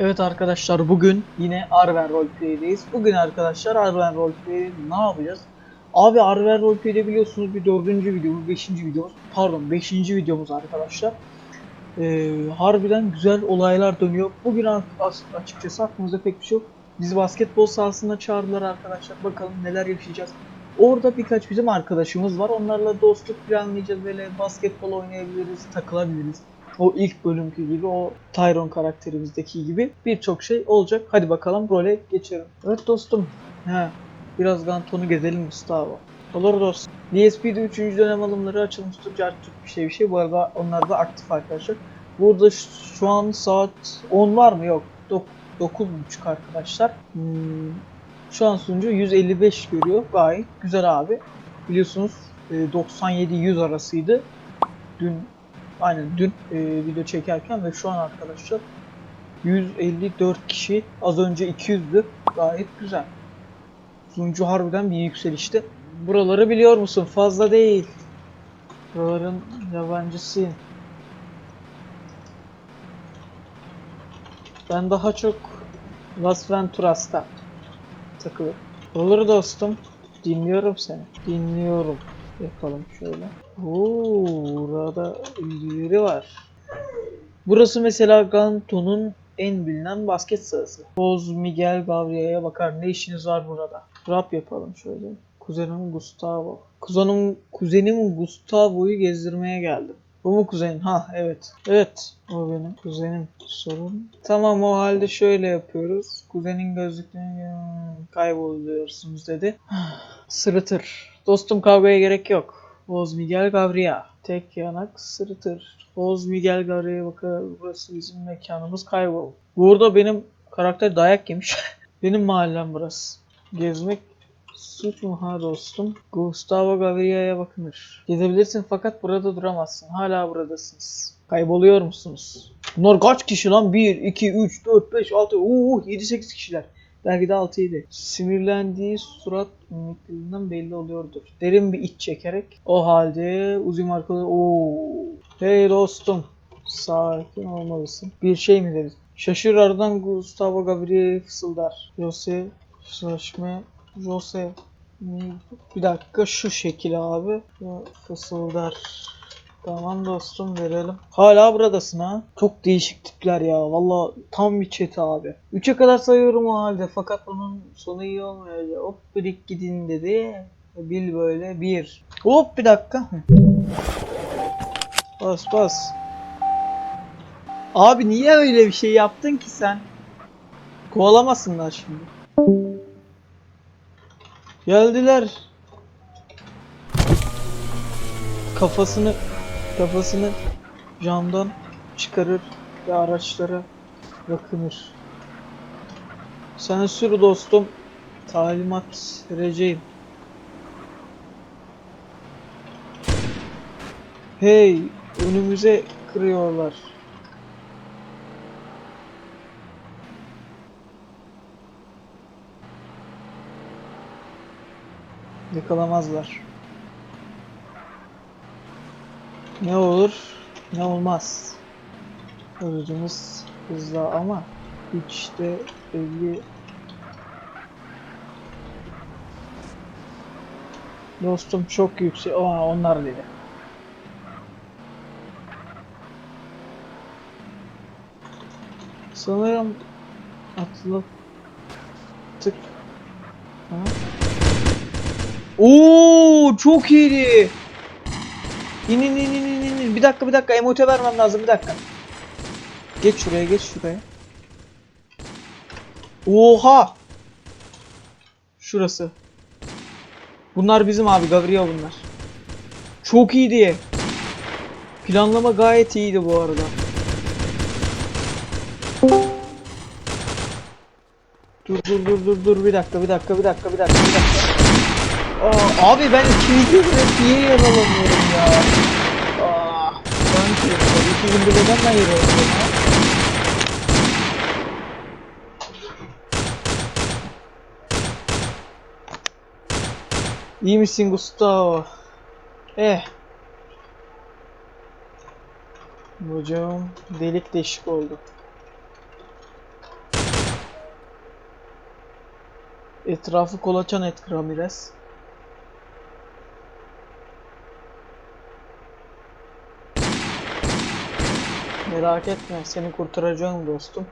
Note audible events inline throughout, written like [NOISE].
Evet arkadaşlar bugün yine Arven Roleplay'deyiz. Bugün arkadaşlar Arven Roleplay'de ne yapacağız? Abi Arven Roleplay'de biliyorsunuz bir dördüncü videomuz, beşinci videomuz, pardon beşinci videomuz arkadaşlar. Ee, harbiden güzel olaylar dönüyor. Bugün açıkçası aklımızda pek bir şey yok. Bizi basketbol sahasına çağırdılar arkadaşlar. Bakalım neler yaşayacağız. Orada birkaç bizim arkadaşımız var. Onlarla dostluk planlayacağız. Böyle basketbol oynayabiliriz, takılabiliriz. O ilk bölümkü gibi, o Tyron karakterimizdeki gibi birçok şey olacak. Hadi bakalım role geçelim. Evet dostum. He. Biraz Ganton'u gezelim Gustavo. Olur dostum. DSP'de 3. dönem alımları açılmıştır. Cartçuk bir şey bir şey. Bu arada onlar da aktif arkadaşlar. Burada şu an saat 10 var mı? Yok. 9.30 arkadaşlar. Hmm, şu an sunucu 155 görüyor. Gayet güzel abi. Biliyorsunuz e, 97-100 arasıydı. Dün aynen dün e, video çekerken ve şu an arkadaşlar 154 kişi az önce 200'dü. Gayet güzel. Sunucu harbiden bir yükselişte. Buraları biliyor musun? Fazla değil. Buraların yabancısıyım. Ben daha çok Las Venturas'ta takılıyorum. Olur dostum. Dinliyorum seni. Dinliyorum. Yapalım şöyle. Oo, burada biri var. Burası mesela Ganto'nun en bilinen basket sahası. Boz Miguel Gabriel'e bakar. Ne işiniz var burada? Rap yapalım şöyle. Kuzenim Gustavo. Kuzenim, kuzenim Gustavo'yu gezdirmeye geldim. Bu mu kuzenin? Ha evet. Evet. O benim kuzenim. Sorun. Tamam o halde şöyle yapıyoruz. Kuzenin gözlüklerini kayboluyorsunuz dedi. [SIGHS] Sırıtır. Dostum kavgaya gerek yok. Boz Miguel Gabriel. Tek yanak sırıtır. Boz Miguel Gabriel'e bakar. Burası bizim mekanımız kaybol. Burada benim karakter dayak yemiş. [LAUGHS] benim mahallem burası. Gezmek suç mu ha dostum? Gustavo Gaviria'ya bakınır. Gezebilirsin fakat burada duramazsın. Hala buradasınız. Kayboluyor musunuz? Bunlar kaç kişi lan? 1, 2, 3, 4, 5, 6, uuu 7-8 kişiler. Belki de 6-7. Sinirlendiği surat mimiklerinden belli oluyordur. Derin bir iç çekerek. O halde Uzi markalı ooo. Hey dostum. Sakin olmalısın. Bir şey mi dedi? Şaşır aradan Gustavo Gabriel fısıldar. Jose Şaşme Jose bir dakika şu şekil abi. Fısıldar. Tamam dostum verelim. Hala buradasın ha. Çok değişik tipler ya. Valla tam bir çete abi. 3'e kadar sayıyorum o halde. Fakat onun sonu iyi olmayacak. Hop birik gidin dedi. Bil böyle. Bir. Hop bir dakika. Bas bas. Abi niye öyle bir şey yaptın ki sen? Kovalamasınlar şimdi. Geldiler. Kafasını kafasını camdan çıkarır ve araçlara bakınır. Sen dostum. Talimat vereceğim. Hey, önümüze kırıyorlar. Yakalamazlar. Ne olur, ne olmaz. Aracımız hızlı ama de belli Dostum çok yüksek. Aa, onlar dedi. Sanırım atlattık. Ha? Oo çok iyiydi. İn in in in in in. Bir dakika bir dakika emote vermem lazım bir dakika. Geç şuraya geç şuraya. Oha. Şurası. Bunlar bizim abi Gabriel bunlar. Çok iyiydi. Planlama gayet iyiydi bu arada. Dur dur dur dur dur bir dakika bir dakika bir dakika bir dakika bir dakika. Aa, abi ben ikinci gündür niye yer ya? Aa, ben şey ki iki gündür neden ben yer ya? İyi misin Gustavo? Eh. Hocam delik deşik oldu. Etrafı kolaçan et Ramirez. Merak etme seni kurtaracağım dostum.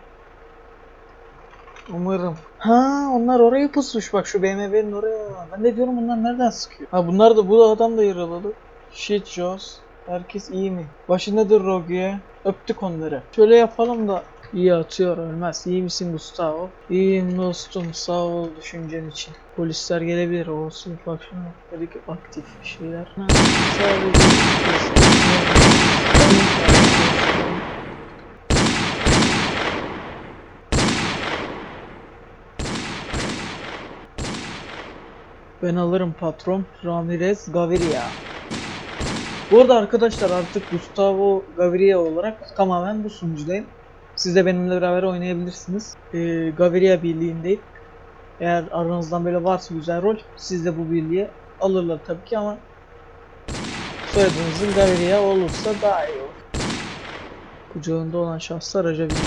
Umarım. Ha onlar oraya pusmuş bak şu BMW'nin oraya. Ben de diyorum bunlar nereden sıkıyor? Ha bunlar da bu adam da yaraladı. Shit Joss. Herkes iyi mi? Başındadır Rogue'ye. Öptük onları. Şöyle yapalım da iyi atıyor ölmez. İyi misin Gustavo? İyiyim dostum sağ ol düşüncen için. Polisler gelebilir olsun bak şuna dedik aktif şeyler. Ha, sadece Ben alırım patron. Ramirez Gaviria. Bu arada arkadaşlar artık Gustavo Gaviria olarak tamamen bu sunucudayım. Siz de benimle beraber oynayabilirsiniz. Ee, Gaviria birliğindeyim. Eğer aranızdan böyle varsa güzel rol siz de bu birliğe alırlar tabii ki ama soyadınızın Gaviria olursa daha iyi olur. Kucağında olan şahslar araca binir.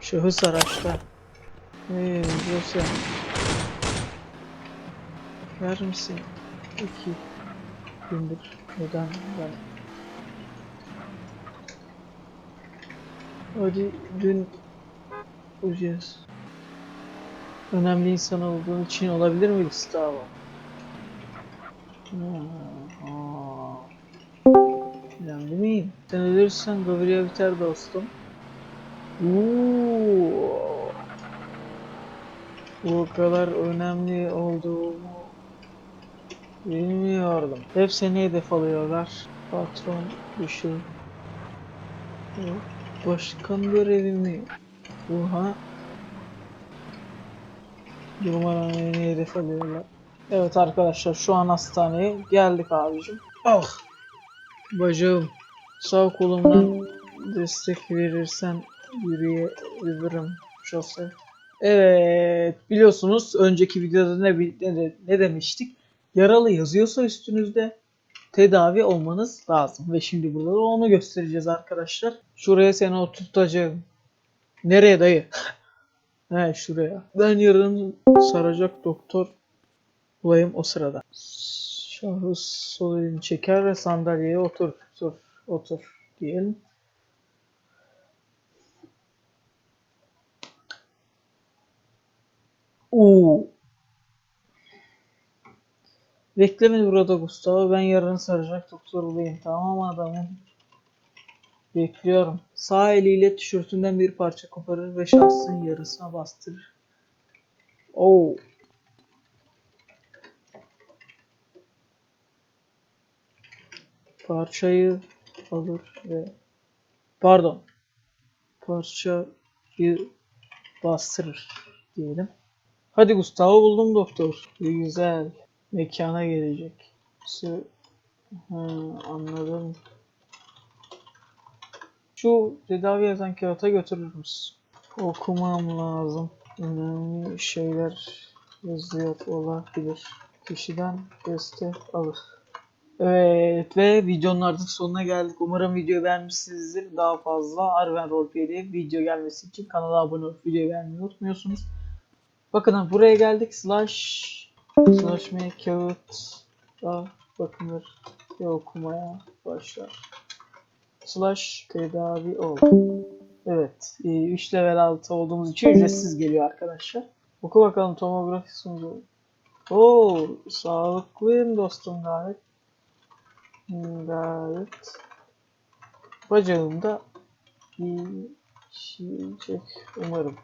Şahıs araçta. Eee dosya. Ver misin? İki gündür neden ben? Hadi dün uyuyacağız. Önemli insan olduğun için olabilir mi Gustavo? Önemli miyim? Sen ölürsen Gaviria biter dostum. Oo. Bu kadar önemli olduğumu bilmiyordum. Hep seni hedef alıyorlar. Patron dışı. Başkan görevi mi? Oha. Duruma rağmen beni hedef alıyorlar. Evet arkadaşlar şu an hastaneye geldik abicim. Ah. Bacağım. Sağ kolumdan destek verirsen yürüyebilirim. Joseph. Evet biliyorsunuz önceki videoda ne, ne, ne demiştik? Yaralı yazıyorsa üstünüzde tedavi olmanız lazım. Ve şimdi burada da onu göstereceğiz arkadaşlar. Şuraya seni oturtacağım. Nereye dayı? [LAUGHS] He şuraya. Ben yarın saracak doktor bulayım o sırada. Şahıs sol çeker ve sandalyeye otur. Otur. Otur diyelim. Oo. Bekle burada Gustavo. Ben yarın saracak doktor bulayım. Tamam mı adamım? Bekliyorum. Sağ eliyle tişörtünden bir parça koparır ve şahsın yarısına bastırır. Oo. Parçayı alır ve pardon. Parçayı bastırır diyelim. Hadi Gustavo buldum doktor. Güzel. Mekana gelecek. Şu... Ha, anladım. Şu tedavi yazan kağıta götürür müsün? Okumam lazım. Önemli şeyler yazıyor olabilir. Kişiden destek alır. Evet ve videonun artık sonuna geldik. Umarım videoyu beğenmişsinizdir. Daha fazla Arven Roleplay'de video gelmesi için kanala abone olup videoyu beğenmeyi unutmuyorsunuz. Bakın buraya geldik. Slash slash me kağıt da bakınır ve okumaya başlar. Slash tedavi ol. Evet. 3 level altı olduğumuz için ücretsiz geliyor arkadaşlar. Oku bakalım tomografi sunucu. Oo, sağlıklıyım dostum gayet. Gayet. Bacağımda iyi şişecek umarım.